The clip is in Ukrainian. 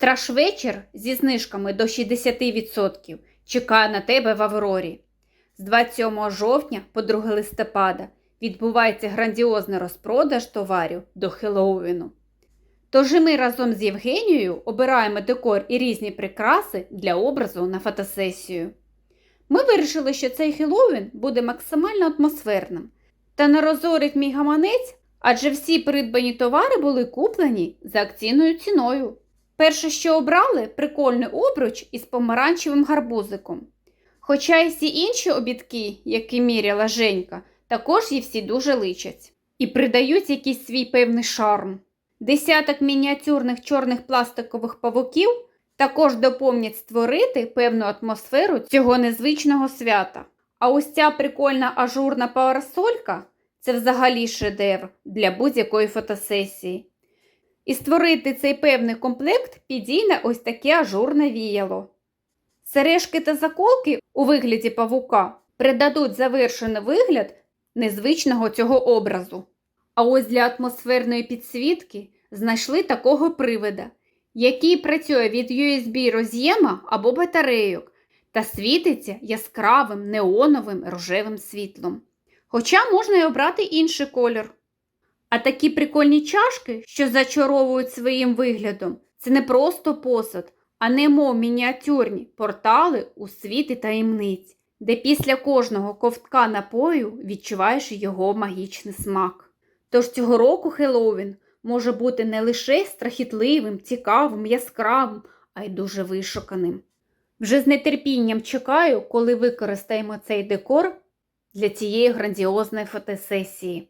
Страшвечір зі знижками до 60% чекає на тебе в Аврорі. З 27 жовтня по 2 листопада відбувається грандіозний розпродаж товарів до Хеллоуіну. Тож і ми разом з Євгенією обираємо декор і різні прикраси для образу на фотосесію. Ми вирішили, що цей Хеллоуін буде максимально атмосферним та не розорить мій гаманець, адже всі придбані товари були куплені за акційною ціною. Перше, що обрали, прикольний обруч із помаранчевим гарбузиком. Хоча і всі інші обідки, які міряла Женька, також їй всі дуже личать і придають якийсь свій певний шарм. Десяток мініатюрних чорних пластикових павуків також доповнять створити певну атмосферу цього незвичного свята. А ось ця прикольна ажурна парасолька це взагалі шедевр для будь-якої фотосесії. І створити цей певний комплект підійне ось таке ажурне віяло. Сережки та заколки у вигляді павука придадуть завершений вигляд незвичного цього образу. А ось для атмосферної підсвітки знайшли такого привида, який працює від USB роз'єма або батарейок та світиться яскравим неоновим рожевим світлом. Хоча можна й обрати інший колір. А такі прикольні чашки, що зачаровують своїм виглядом, це не просто посуд, а немов мініатюрні портали у світи таємниць, де після кожного ковтка напою відчуваєш його магічний смак. Тож цього року Хеллоуін може бути не лише страхітливим, цікавим, яскравим, а й дуже вишуканим. Вже з нетерпінням чекаю, коли використаємо цей декор для цієї грандіозної фотосесії.